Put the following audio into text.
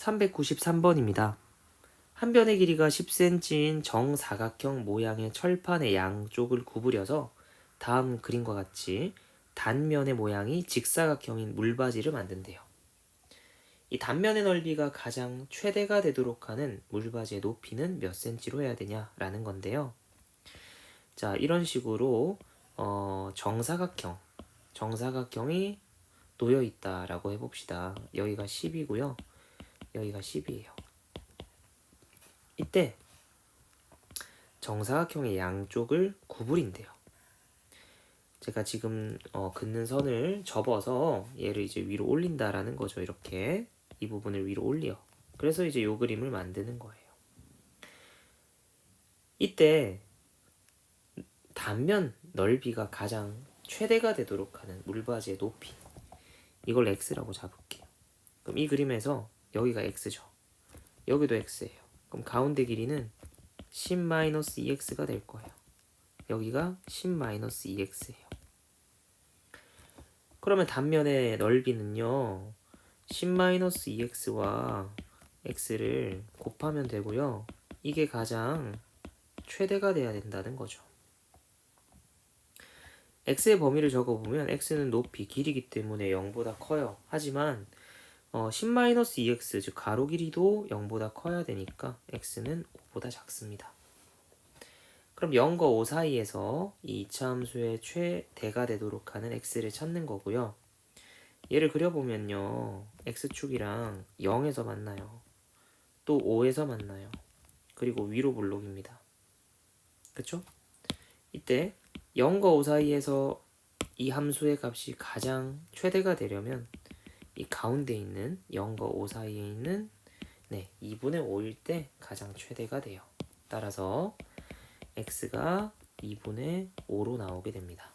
393번입니다. 한 변의 길이가 10cm인 정사각형 모양의 철판의 양쪽을 구부려서 다음 그림과 같이 단면의 모양이 직사각형인 물바지를 만든대요. 이 단면의 넓이가 가장 최대가 되도록 하는 물바지의 높이는 몇 cm로 해야 되냐라는 건데요. 자, 이런 식으로 어, 정사각형, 정사각형이 놓여 있다라고 해봅시다. 여기가 10이고요. 여기가 10이에요. 이때 정사각형의 양쪽을 구부린대요. 제가 지금 어, 긋는 선을 접어서 얘를 이제 위로 올린다라는 거죠. 이렇게 이 부분을 위로 올려. 그래서 이제 요 그림을 만드는 거예요. 이때 단면 넓이가 가장 최대가 되도록 하는 물바지의 높이 이걸 x라고 잡을게요. 그럼 이 그림에서 여기가 x죠. 여기도 x예요. 그럼 가운데 길이는 10-2x가 될 거예요. 여기가 10-2x예요. 그러면 단면의 넓이는요. 10-2x와 x를 곱하면 되고요. 이게 가장 최대가 돼야 된다는 거죠. x의 범위를 적어보면 x는 높이, 길이기 때문에 0보다 커요. 하지만 어, 10-2x, 즉 가로 길이도 0보다 커야 되니까 x는 5보다 작습니다. 그럼 0과 5 사이에서 이 이차함수의 최대가 되도록 하는 x를 찾는 거고요. 얘를 그려보면요. x축이랑 0에서 만나요. 또 5에서 만나요. 그리고 위로 블록입니다. 그쵸? 이때 0과 5 사이에서 이 함수의 값이 가장 최대가 되려면 이 가운데 있는 0과 5 사이에 있는 네, 2분의 5일 때 가장 최대가 돼요. 따라서 x가 2분의 5로 나오게 됩니다.